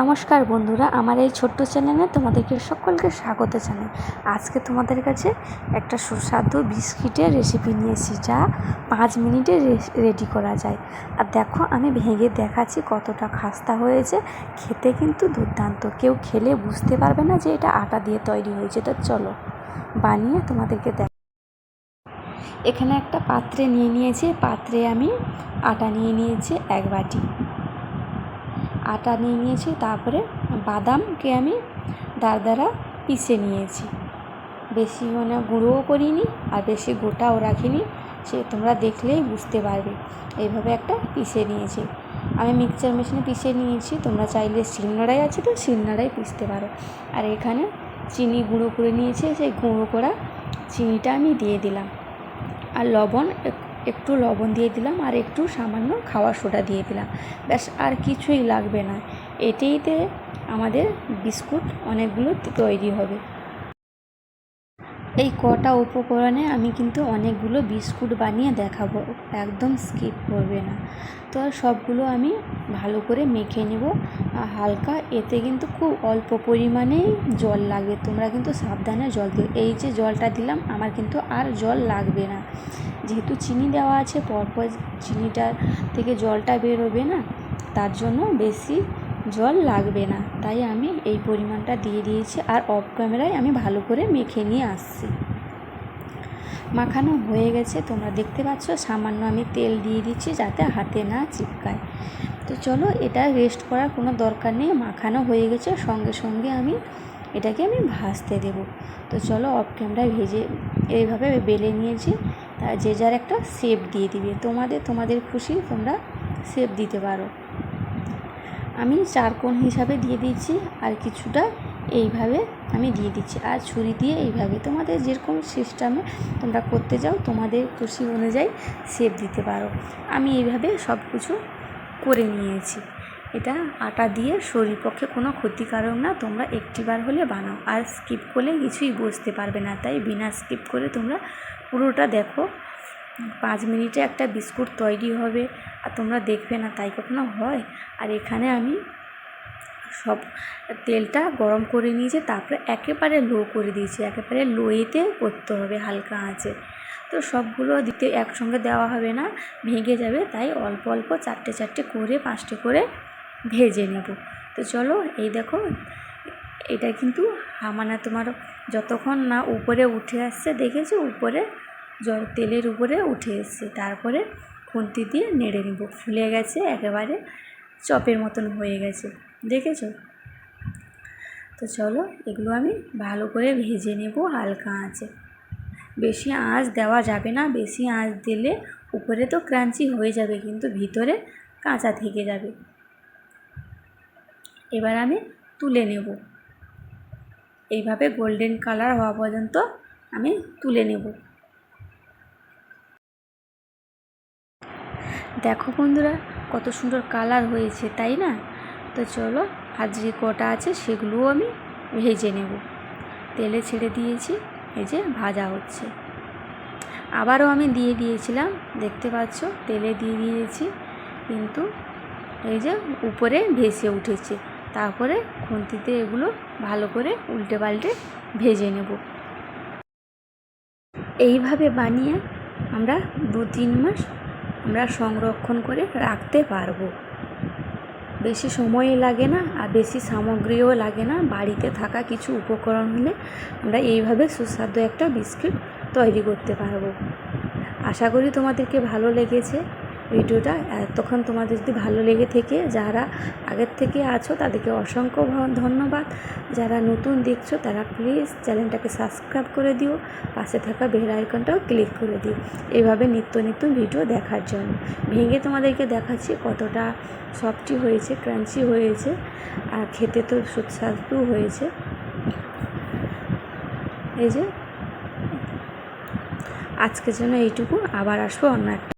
নমস্কার বন্ধুরা, আমার এই ছোট্ট চ্যানেলে তোমাদেরকে সকলকে স্বাগত জানাই। আজকে তোমাদের কাছে একটা সুস্বাদু বিস্কিটের রেসিপি নিয়েছি যা পাঁচ মিনিটে রেডি করা যায়। আর দেখো, আমি ভেঙে দেখাচ্ছি কতটা খাস্তা হয়েছে। খেতে কিন্তু দুর্দান্ত। কেউ খেলে বুঝতে পারবে না যে এটা আটা দিয়ে তৈরি হয়েছে। তো চলো, বানিয়ে তোমাদেরকে দেখ এখানে একটা পাত্রে নিয়ে নিয়েছি। পাত্রে আমি আটা নিয়ে নিয়েছি এক বাটি। আটা নিয়ে নিয়েছি, তারপরে বাদামকে আমি দারদারা পিষে নিয়েছি। বেশি মানে গুঁড়োও করিনি আর বেশি গোটাও রাখিনি, সে তোমরা দেখলেই বুঝতে পারবে। এইভাবে একটা পিষে নিয়েছি। আমি মিক্সচার মেশিনে পিষে নিয়েছি, তোমরা চাইলে শিলনোড়াই আছে তো শিলনোড়াই পিষতে পারো। আর এখানে চিনি গুঁড়ো করে নিয়েছি, সেই গুঁড়ো করা চিনিটা আমি দিয়ে দিলাম। আর লবণ একটু লবণ দিয়ে দিলাম আর একটু সামান্য খাওয়ার সোডা দিয়ে দিলাম। ব্যাস, আর কিছুই লাগবে না। এটিতে আমাদের বিস্কুট অনেকগুলো তৈরি হবে। এই কটা উপকরণে আমি কিন্তু অনেকগুলো বিস্কুট বানিয়ে দেখাবো, একদম স্কিপ করবে না। তো সবগুলো আমি ভালো করে মেখে নেব। হালকা, এতে কিন্তু খুব অল্প পরিমাণেই জল লাগবে তোমরা কিন্তু সাবধানে জল দিও। এই যে জলটা দিলাম, আমার কিন্তু আর জল লাগবে না। যেহেতু চিনি দেওয়া আছে, পরপর চিনিটা থেকে জলটা বেরোবে না, তার জন্য বেশি জল লাগবে না। তাই আমি এই পরিমাণটা দিয়ে দিয়েছি আর অফ ক্যামেরায় আমি ভালো করে মেখে নিয়ে আসছি। মাখানো হয়ে গেছে। তোমরা দেখতে পাচ্ছ সামান্য আমি তেল দিয়ে দিচ্ছি যাতে হাতে না চিপকায়। তো চলো এটা রেস্ট করার কোনো দরকার নেই। মাখানো হয়ে গেছে। সঙ্গে সঙ্গে আমি এটাকে আমি ভাজতে দেব। তো চলো অফ ক্যামেরায় ভেজে এইভাবে বেলে নিয়েছি। তা যে যার একটা শেপ দিয়ে দিবে। তোমাদের তোমাদের খুশি তোমরা শেপ দিতে পারো। আমি চারকোণ হিসাবে দিয়ে দিচ্ছি আর কিছুটা এইভাবে আমি দিয়ে দিচ্ছি। আর ছুরি দিয়ে এইভাবে তোমাদের যেরকম সিস্টেমে তোমরা করতে যাও তোমাদের খুশি অনুযায়ী শেপ দিতে পারো। আমি এইভাবে সব কিছু করে নিয়েছি। এটা আটা দিয়ে শরীর পক্ষে কোনো ক্ষতিকারক না, তোমরা একটিবার হলে বানাও। আর স্কিপ করলে কিছুই বুঝতে পারবে না, তাই বিনা স্কিপ করে তোমরা পুরোটা দেখো। পাঁচ মিনিটে একটা বিস্কুট তৈরি হবে আর তোমরা দেখবে না, তাই কখনো হয়। আর এখানে আমি সব তেলটা গরম করে নিয়েছি, তারপরে একেবারে লো করে দিয়েছি, একেবারে লোয়েতে করতে হবে, হালকা আঁচে। তো সবগুলো দিতে একসঙ্গে দেওয়া হবে না, ভেঙে যাবে, তাই অল্প অল্প চারটে চারটে করে, পাঁচটে করে ভেজে নেব। তো চলো, এই দেখো, এটা কিন্তু মানে তোমার যতক্ষণ না উপরে উঠে আসছে, দেখেছ? উপরে জল তেলের উপরে উঠে এসছে। তারপরে খুন্তি দিয়ে নেড়ে নেব। ফুলে গেছে একেবারে চপের মতন হয়ে গেছে। দেখেছ? তো চলো এগুলো আমি ভালো করে ভেজে নেব হালকা আঁচে। বেশি আঁচ দেওয়া যাবে না। বেশি আঁচ দিলে উপরে তো ক্রাঞ্চি হয়ে যাবে, কিন্তু ভিতরে কাঁচা থেকে যাবে। এবার আমি তুলে নেব। এইভাবে গোল্ডেন কালার হওয়া পর্যন্ত আমি তুলে নেব। দেখো বন্ধুরা, কত সুন্দর কালার হয়েছে, তাই না? তো চলো আর যে কটা আছে সেগুলোও আমি ভেজে নেব। তেলে ছেড়ে দিয়েছি, এই যে ভাজা হচ্ছে। আবারও আমি দিয়ে দিয়েছিলাম, দেখতে পাচ্ছ, তেলে দিয়ে দিয়েছি, কিন্তু এই যে উপরে ভেসে উঠেছে। তারপরে খুন্তিতে এগুলো ভালো করে উল্টে পাল্টে ভেজে নেব। এইভাবে বানিয়ে আমরা দু তিন মাস আমরা সংরক্ষণ করে রাখতে পারব। বেশি সময় লাগে না আর বেশি সামগ্রীও লাগে না। বাড়িতে থাকা কিছু উপকরণ হলে আমরা এইভাবে সুস্বাদু একটা বিস্কিট তৈরি করতে পারব। আশা করি তোমাদেরকে ভালো লেগেছে। ভিডিওটা এতক্ষণ তোমাদের যদি ভালো লেগে থেকে, যারা আগের থেকে আছো, তাদেরকে অসংখ্য ধন্যবাদ। যারা নতুন দেখছ, তারা প্লিজ চ্যানেলটাকে সাবস্ক্রাইব করে দিও, পাশে থাকা বেল আইকনটাও ক্লিক করে দিও। এইভাবে নিত্য নিত্য ভিডিও দেখার জন্য। ভেঙে তোমাদেরকে দেখাচ্ছি কতটা সফটি হয়েছে ক্রাঞ্চি হয়েছে, আর খেতে তো সুস্বাদু হয়েছে। এই যে, আজকের জন্য এইটুকু। আবার আসব অন্য একটা